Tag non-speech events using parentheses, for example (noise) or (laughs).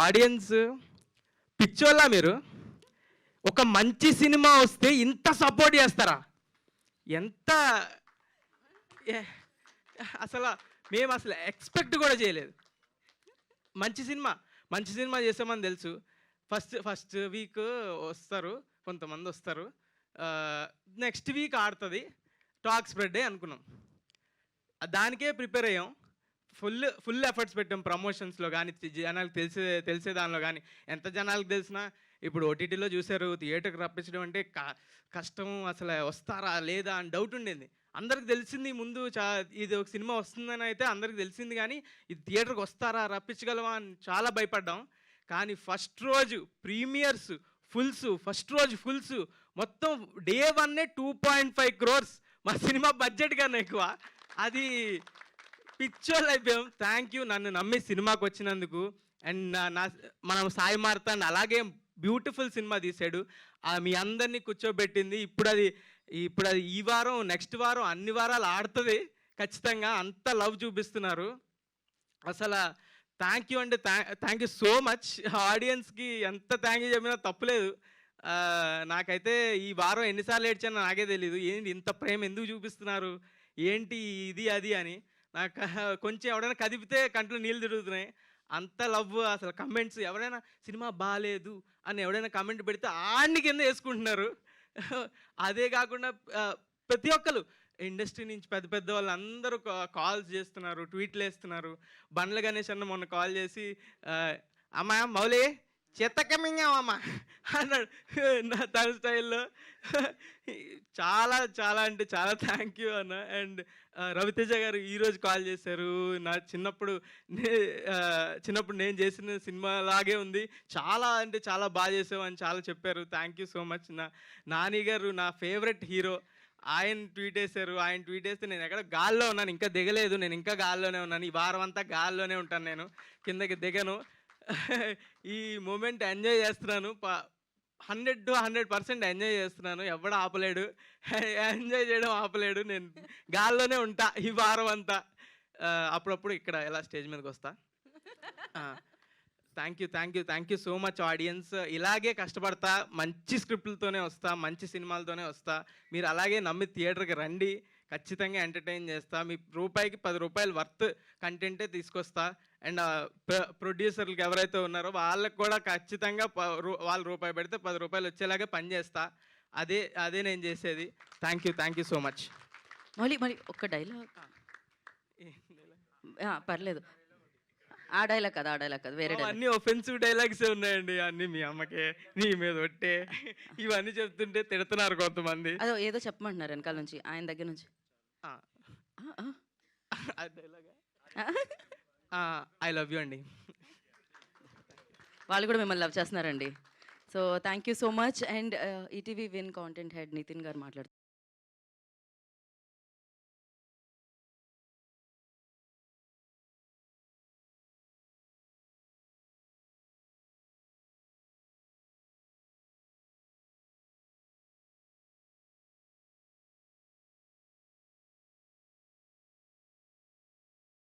Audience పిచ్చోళ్ళ మీరు? ఒక మంచి సినిమా వస్తే ఇంత సపోర్ట్ చేస్తారా? ఎంత ఏ- అసలు మేము అసలు ఎక్స్పెక్ట్ కూడా చేయలేదు. మంచి సినిమా మంచి సినిమా చేసామని తెలుసు. ఫస్ట్ ఫస్ట్ వీక్ వస్తారు కొంతమంది వస్తారు. నెక్స్ట్ వీక్ ఆడుతుంది టాక్ స్ప్రెడ్ అనుకున్నాం. దానికే ప్రిపేర్ అయ్యాం. ఫుల్ ఫుల్ ఎఫర్ట్స్ పెట్టాం ప్రమోషన్స్లో కానీ జనాలకు తెలిసే తెలిసే దానిలో కానీ ఎంత జనాలకు తెలిసినా ఇప్పుడు ఓటీటీలో చూశారు థియేటర్కి రప్పించడం అంటే క- కష్టం అసలు వస్తారా లేదా అని డౌట్ ఉండేది. అందరికి తెలిసింది ముందు చా ఇది ఒక సినిమా వస్తుందని అయితే అందరికి తెలిసింది కానీ ఇది థియేటర్కి వస్తారా రప్పించగలవా అని చాలా భయపడ్డాం. కానీ ఫస్ట్ రోజు ప్రీమియర్స్ ఫుల్స్ ఫస్ట్ రోజు ఫుల్స్ మొత్తం డే వన్నే టూ పాయింట్ ఫైవ్ క్రోర్స్ మా సినిమా బడ్జెట్ కన్నా ఎక్కువ. అది పిచ్చోళ్ళు అయిపోయాం థ్యాంక్ యూ నన్ను నమ్మి సినిమాకి వచ్చినందుకు. అండ్ నా నా మనం సాయి మారుతాను అలాగే బ్యూటిఫుల్ సినిమా తీశాడు. మీ అందరినీ కూర్చోబెట్టింది. ఇప్పుడు అది ఇప్పుడు అది ఈ వారం నెక్స్ట్ వారం అన్ని వారాలు ఆడుతుంది. ఖచ్చితంగా అంత లవ్ చూపిస్తున్నారు. అసలు థ్యాంక్ యూ అండి. థ్యాంక్ యూ సో మచ్ ఆడియన్స్కి ఎంత థ్యాంక్ యూ చెప్పినా తప్పులేదు నాకైతే ఈ వారం ఎన్నిసార్లు ఏడ్చానో నాకే తెలియదు ఏంటి ఇంత ప్రేమ ఎందుకు చూపిస్తున్నారు? ఏంటి ఇది అది అని. నాకు (laughs) కొంచెం ఎవడైనా కదిపితే కంట్లో నీళ్ళు తిరుగుతున్నాయి. అంత లవ్ అసలు కమెంట్స్ ఎవరైనా సినిమా బాగాలేదు అని ఎవడైనా కమెంట్ పెడితే ఆడిని కింద వేసుకుంటున్నారు. (laughs) అదే కాకుండా ప్రతి ఒక్కరు ఇండస్ట్రీ నుంచి పెద్ద పెద్ద వాళ్ళు అందరూ కాల్స్ చేస్తున్నారు ట్వీట్లు వేస్తున్నారు. బండ్ల గణేష్ అన్న మొన్న కాల్ చేసి అమ్మా మౌలి చెత్తకమింగామమ్మా (laughs) అన్నాడు. నా తన స్టైల్లో చాలా చాలా అంటే చాలా థ్యాంక్ యూ అన్న. అండ్ uh, రవితేజ గారు ఈరోజు కాల్ చేశారు. నా చిన్నప్పుడు నే చిన్నప్పుడు నేను చేసిన సినిమా లాగే ఉంది. చాలా అంటే చాలా బాగా చేసావు అని చాలా చెప్పారు. థ్యాంక్ యూ సో మచ్ నా నాని గారు నా ఫేవరెట్ హీరో ఆయన ట్వీట్ వేశారు. ఆయన ట్వీట్ వేస్తే నేను ఎక్కడ గాల్లో ఉన్నాను. ఇంకా దిగలేదు. నేను ఇంకా గాల్లోనే ఉన్నాను. ఈ వారం అంతా గాల్లోనే ఉంటాను నేను. కిందకి దిగను. (laughs) ఈ మూమెంట్ ఎంజాయ్ చేస్తున్నాను. Hundred to hundred percent enjoy చేస్తున్నాను. ఎవడు ఆపలేడు. ఎంజాయ్ చేయడం ఆపలేడు. నేను గాల్లోనే ఉంటా ఈ వారం అంతా. అప్పుడప్పుడు ఇక్కడ ఎలా స్టేజ్ మీదకి వస్తా? Thank you thank you thank you so much audience ఇలాగే కష్టపడతా. మంచి స్క్రిప్ట్లతోనే వస్తా. మంచి సినిమాలతోనే వస్తా. మీరు అలాగే నమ్మి థియేటర్కి రండి. ఖచ్చితంగా ఎంటర్టైన్ చేస్తా. మీ రూపాయికి పది రూపాయలు వర్త్ కంటెంటే తీసుకొస్తా. అండ్ ప్రొడ్యూసర్లకు ఎవరైతే ఉన్నారో వాళ్ళకి కూడా ఖచ్చితంగా వాళ్ళు రూపాయి పెడితే పది రూపాయలు వచ్చేలాగా పనిచేస్తా అదే అదే నేను చేసేది. Thank you thank you so much మళ్ళీ మరి ఒక్క డైలాగ్ పర్లేదు. ఆ డైలాగ్ కదా ఆ డైలాగ్ కదా వేరే అన్ని ఒఫెన్సివ్ డైలాగ్స్ ఉన్నాయండి అన్ని మీ అమ్మకే నీ మీద ఒట్టే. ఇవన్నీ చెప్తుంటే తిడుతున్నారు కొంతమంది. అదో ఏదో చెప్పమంటున్నారు వెనకాల నుంచి ఆయన దగ్గర నుంచి. ఐ లవ్ యూ అండి. వాళ్ళు కూడా మిమ్మల్ని లవ్ చేస్తున్నారండి. So thank you so much and ETV win content head Nitin గారు మాట్లాడుతున్నారు